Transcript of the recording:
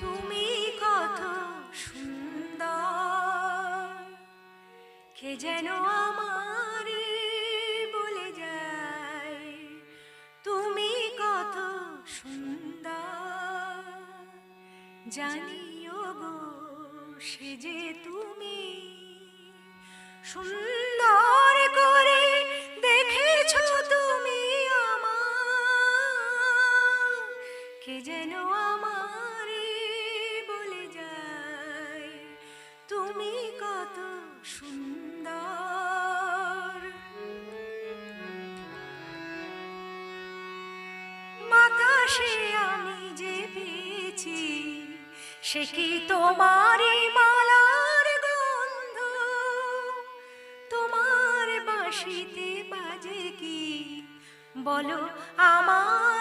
তুমি কত সুন্দর। কে যেন আমারে বলে যায়, তুমি কত সুন্দর। জানিও গো, সে যে তুমি সুন্দর করে দেখেছ তুমি আমার কে যেন আমারে বাতাসে আমি যে পেয়েছি, সে কি তোমারই মালার গন্ধ? তোমার বাসিতে বাজে কি? বলো আমার